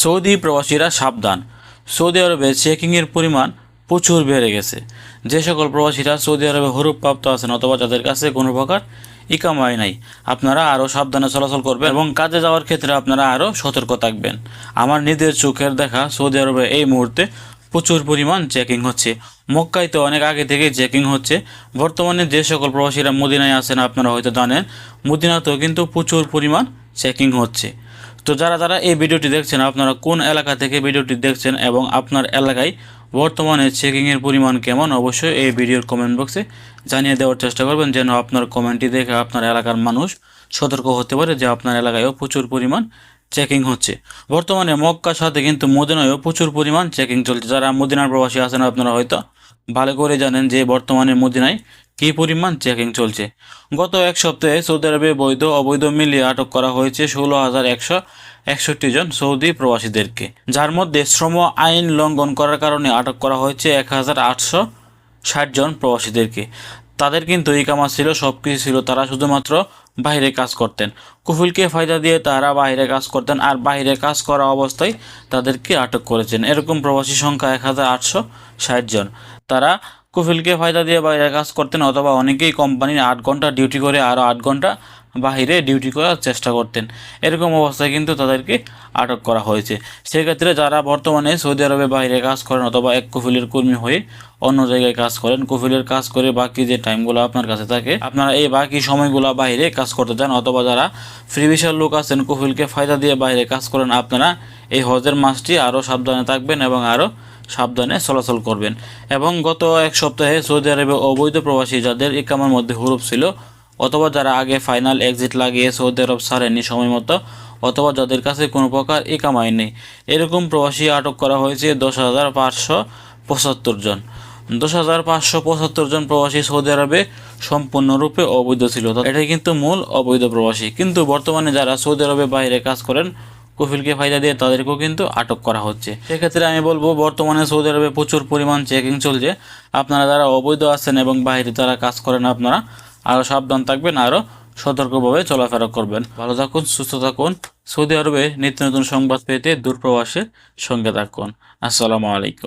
Saudi প্রবাসীরা সাবধান। Saudi আরবে চেকিংয়ের পরিমাণ প্রচুর বেড়ে গেছে। যে সকল প্রবাসীরা সৌদি আরবে হরুপ্রাপ্ত আছেন অথবা যাদের কাছে কোনো প্রকার ইকামাই নাই, আপনারা আরও সাবধানে চলাচল করবেন এবং কাজে যাওয়ার ক্ষেত্রে আপনারা আরও সতর্ক থাকবেন। আমার নিজের চোখের দেখা, সৌদি আরবে এই মুহূর্তে প্রচুর পরিমাণ চেকিং হচ্ছে। মক্কায় তো অনেক আগে থেকেই চেকিং হচ্ছে। বর্তমানে যে সকল প্রবাসীরা মদিনায় আছেন, আপনারা হয়তো জানেন, মদিনাতেও কিন্তু প্রচুর পরিমাণ চেকিং হচ্ছে। তো যারা যারা এই ভিডিওটি দেখছেন, আপনারা কোন এলাকা থেকে ভিডিওটি দেখছেন এবং আপনার এলাকায় বর্তমানে চেকিংয়ের পরিমাণ কেমন, অবশ্যই এই ভিডিওর কমেন্ট বক্সে জানিয়ে দেওয়ার চেষ্টা করবেন যেন আপনার কমেন্টটি দেখে আপনার এলাকার মানুষ সতর্ক হতে পারে যে আপনার এলাকায়ও প্রচুর পরিমাণ চেকিং হচ্ছে। বর্তমানে মক্কার সাথে কিন্তু মদিনায়ও প্রচুর পরিমাণ চেকিং চলছে। যারা মদিনার প্রবাসী আছেন, আপনারা হয়তো ভালো করে জানেন যে বর্তমানে মদিনায় কী পরিমাণ চেকিং চলছে। গত এক সপ্তাহে সৌদি আরবে বৈধ অবৈধ মিলিয়ে আটক করা হয়েছে ষোলো হাজার একশো একষট্টি জন সৌদি প্রবাসীদেরকে। যার মধ্যে শ্রম আইন লঙ্ঘন করার কারণে আটক করা হয়েছে এক হাজার আটশো ষাট জন প্রবাসীদেরকে। তাদের কিন্তু ইকামা ছিল সব কিছু ছিল, তারা শুধুমাত্র বাইরে কাজ করতেন। কুফিলকে ফায়দা দিয়ে তারা বাইরে কাজ করতেন আর বাইরে কাজ করা অবস্থায় তাদেরকে আটক করেছেন। এরকম প্রবাসী সংখ্যা এক হাজার আটশো ষাট জন। তারা কুফিলকে ফায়দা দিয়ে বাইরে কাজ করতেন অথবা অনেকেই কোম্পানির আট ঘণ্টা ডিউটি করে আরও আট ঘণ্টা বাহিরে ডিউটি করার চেষ্টা করতেন। এরকম অবস্থায় কিন্তু তাদেরকে আটক করা হয়েছে। সেক্ষেত্রে যারা বর্তমানে সৌদি আরবে বাইরে কাজ করেন অথবা এক কুফিলের কর্মী হয়ে অন্য জায়গায় কাজ করেন, কুফিলের কাজ করে বাকি যে টাইমগুলো আপনার কাছে থাকে, আপনারা এই বাকি সময়গুলো বাইরে কাজ করতে চান অথবা যারা ফ্রি লোক আছেন, কুফিলকে ফায়দা দিয়ে বাইরে কাজ করেন, আপনারা এই হজের মাসটি আরও সাবধানে থাকবেন এবং আরও সাবধানে চলাচল করবেন। এবং গত এক সপ্তাহে সৌদি আরবে অবৈধ প্রবাসী যাদের ইকামার মধ্যে হুরুপ ছিল, অথবা যারা আগে ফাইনাল এক্সিট লাগিয়ে সৌদি আরব ছাড়েনি সময় মতো, অথবা যাদের কাছে কোনো প্রকার ইকামাই নেই। এরকম প্রবাসী আটক করা হয়েছে দশ হাজার পাঁচশো পঁচাত্তর জন। দশ হাজার পাঁচশো পঁচাত্তর জন প্রবাসী সৌদি আরবে সম্পূর্ণরূপে অবৈধ ছিল। এটাই কিন্তু মূল অবৈধ প্রবাসী। কিন্তু বর্তমানে যারা সৌদি আরবে বাইরে কাজ করেন কফিলকে ফায়দা দিয়ে তাদেরকেও কিন্তু আটক করা হচ্ছে। সেক্ষেত্রে আমি বলব, বর্তমানে সৌদি আরবে প্রচুর পরিমাণ চেকিং চলছে। আপনারা যারা অবৈধ আছেন এবং বাইরে যারা কাজ করেন আপনারা আরও সাবধান থাকবেন আরও সতর্কভাবে চলাফেরা করবেন। ভালো থাকুন, সুস্থ থাকুন। সৌদি আরবে নিত্য নতুন সংবাদ পেতে দূরপ্রবাসের সঙ্গে থাকুন। আসসালামু আলাইকুম।